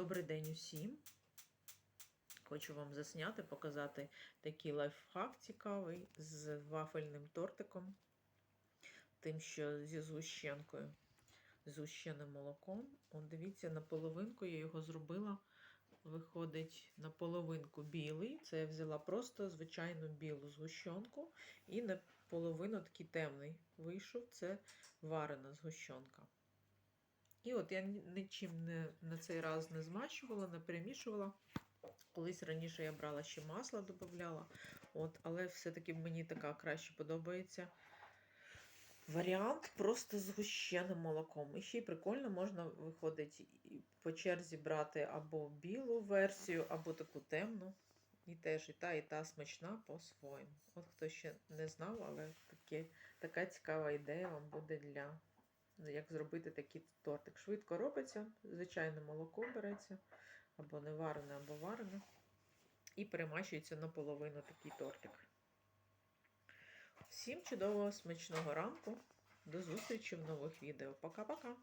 Добрий день усім. Хочу вам засняти, показати такий лайфхак цікавий з вафельним тортиком, тим, що зі згущенкою, з згущеним молоком. От дивіться, на половинку я його зробила. Виходить на половинку білий. Це я взяла просто звичайну білу згущенку. І на половину такий темний вийшов. Це варена згущенка. І от я нічим не, на цей раз не змащувала, не перемішувала. Колись раніше я брала ще масло, додавала. Але все-таки мені така краще подобається. Варіант просто з згущеним молоком. І ще й прикольно можна виходить по черзі брати або білу версію, або таку темну. І теж і та, і та смачна по-своєму. От хто ще не знав, але таке, така цікава ідея вам буде для як зробити такий тортик. Швидко робиться, звичайно, молоко береться, або не варене, або варене. І перемащується наполовину такий тортик. Всім чудового смачного ранку. До зустрічі в нових відео. Пока-пока!